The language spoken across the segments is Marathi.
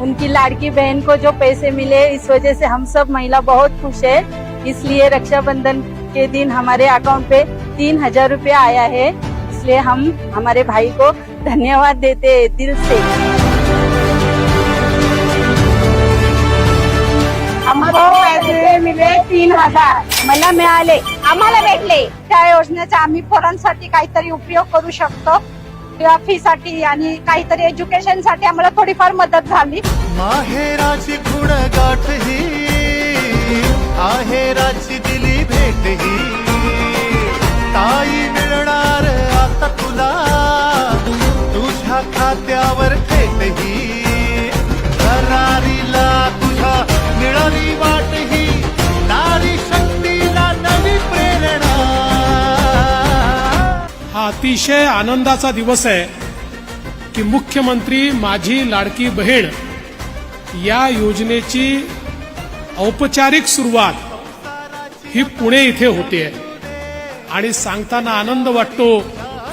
उनकी लाड़की बहन को जो पैसे मिले इस वजह से हम सब महिला बहुत खुश है। इसलिए रक्षाबंधन के दिन हमारे अकाउंट पे तीन हज़ार रूपया आया है। इसलिए हम हमारे भाई को धन्यवाद देते हैं दिल से। पैसे मिले तीन हज़ार। मला मिळाले आम्हाला भेटले। त्या योजनेचा आम्ही पोरांसाठी काहीतरी उपयोग करू शकतो. किंवा फी साठी आणि काहीतरी एज्युकेशनसाठी आम्हाला थोडीफार मदत झाली. माहेराची खुण गाठ ही आहेराची दिली भेट ही. ताई मिळणार आता तुला तुझ्या खात्यावर थेट ही. अतिशय आनंदाचा दिवस आहे की मुख्यमंत्री माझी लाडकी बहीण या योजनेची औपचारिक सुरुवात ही पुणे इथे होते. आणि सांगताना आनंद वाटतो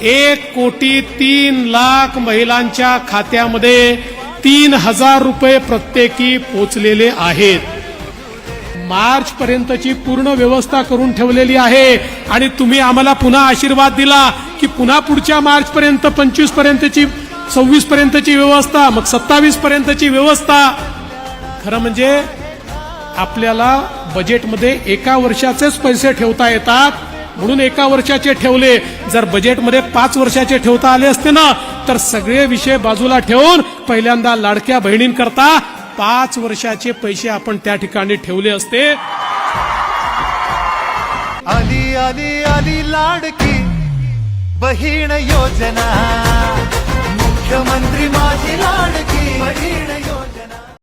एक कोटी तीन लाख महिलांच्या खात्यामध्ये तीन हजार रुपये प्रत्येकी पोचलेले आहेत. मार्च पर्यंतची पूर्ण व्यवस्था करून ठेवलेली आहे. आणि तुम्ही आम्हाला पुन्हा आशीर्वाद दिला की पुन्हा पुढच्या मार्च पर्यंत पंचवीस पर्यंतची सव्वीस पर्यंतची व्यवस्था मग सत्तावीस पर्यंतची व्यवस्था. खरं म्हणजे आपल्याला बजेटमध्ये एका वर्षाचेच पैसे ठेवता येतात. म्हणून एका वर्षाचे ठेवले. जर बजेटमध्ये पाच वर्षाचे ठेवता आले असते ना तर सगळे विषय बाजूला ठेवून पहिल्यांदा लाडक्या बहिणींकरता पाच वर्षाचे पैसे आपण त्या ठिकाणी ठेवले असते. आली आली आली लाडकी बहीण योजना. लाडकी बहीण योजना